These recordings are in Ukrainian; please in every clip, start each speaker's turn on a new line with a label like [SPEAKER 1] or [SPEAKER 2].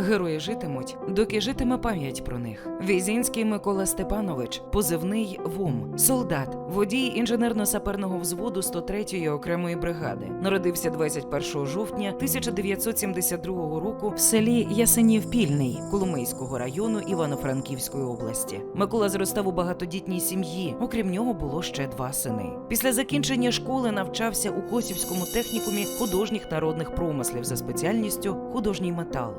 [SPEAKER 1] Герої житимуть, доки житиме пам'ять про них. Візінський Микола Степанович, позивний ВУМ, солдат, водій інженерно-саперного взводу 103-ї окремої бригади. Народився 21 жовтня 1972 року в селі Ясенів Пільний Коломийського району Івано-Франківської області. Микола зростав у багатодітній сім'ї. Окрім нього було ще два сини. Після закінчення школи навчався у Косівському технікумі художніх народних промислів за спеціальністю художній метал.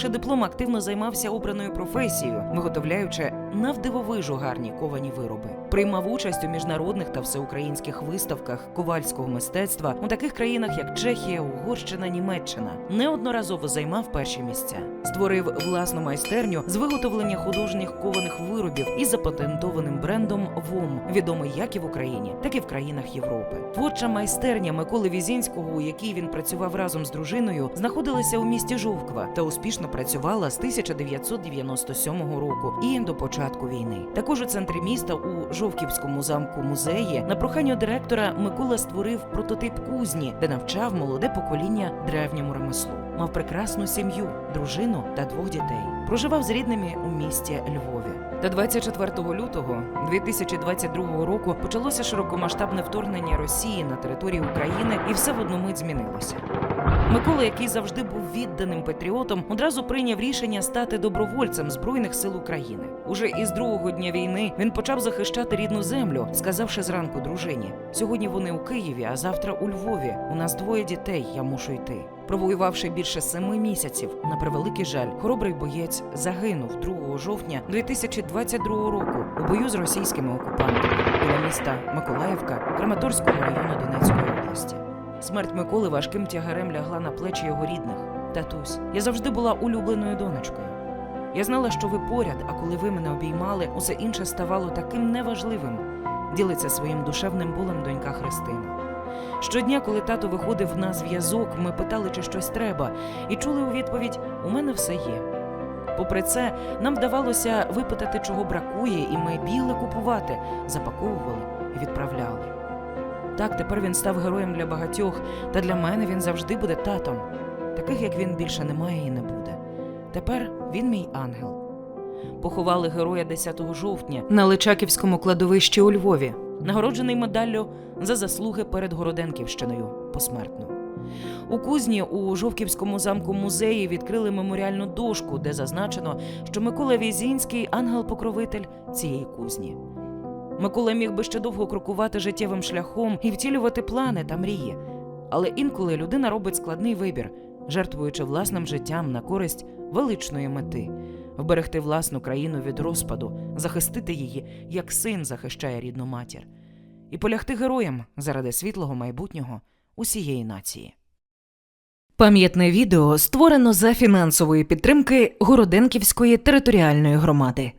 [SPEAKER 1] Отримавши диплом, активно займався обраною професією, виготовляючи навдивовижу гарні ковані вироби. Приймав участь у міжнародних та всеукраїнських виставках ковальського мистецтва у таких країнах, як Чехія, Угорщина, Німеччина. Неодноразово займав перші місця. Створив власну майстерню з виготовлення художніх кованих виробів із запатентованим брендом ВОМ, відомий як і в Україні, так і в країнах Європи. Творча майстерня Миколи Візінського, у якій він працював разом з дружиною, знаходилася у місті Жовква та успішно працювала з 1997 року і до початку війни. Також у центрі міста у Жовківському замку музеї на прохання директора Микола створив прототип кузні, де навчав молоде покоління древньому ремеслу. Мав прекрасну сім'ю, дружину та двох дітей. Проживав з рідними у місті Львові. Та 24 лютого 2022 року почалося широкомасштабне вторгнення Росії на територію України, і все в одну мить змінилося. Микола, який завжди був відданим патріотом, одразу прийняв рішення стати добровольцем збройних сил України. Уже із другого дня війни він почав захищати рідну землю, сказавши зранку дружині: сьогодні вони у Києві, а завтра у Львові. У нас двоє дітей. Я мушу йти. Провоювавши більше семи місяців, на превеликий жаль, хоробрий боєць загинув 2 жовтня 2022 року у бою з російськими окупантами біля міста Миколаївка Краматорського району Донецької області. Смерть Миколи важким тягарем лягла на плечі його рідних. Татусь, я завжди була улюбленою донечкою. Я знала, що ви поряд, а коли ви мене обіймали, усе інше ставало таким неважливим. Ділиться своїм душевним болем донька Христина. Щодня, коли тато виходив на зв'язок, ми питали, чи щось треба, і чули у відповідь: у мене все є. Попри це, нам вдавалося випитати, чого бракує, і ми бігли купувати, запаковували і відправляли. Так, тепер він став героєм для багатьох, та для мене він завжди буде татом. Таких, як він, більше немає і не буде. Тепер він мій ангел. Поховали героя 10 жовтня на Личаківському кладовищі у Львові, нагороджений медаллю за заслуги перед Городенківщиною посмертно. У кузні у Жовківському замку музеї відкрили меморіальну дошку, де зазначено, що Микола Візінський ангел-покровитель цієї кузні. Микола міг би ще довго крокувати життєвим шляхом і втілювати плани та мрії. Але інколи людина робить складний вибір, жертвуючи власним життям на користь величної мети вберегти власну країну від розпаду, захистити її, як син захищає рідну матір, і полягти героям заради світлого майбутнього усієї нації. Пам'ятне відео створено за фінансової підтримки Городенківської територіальної громади.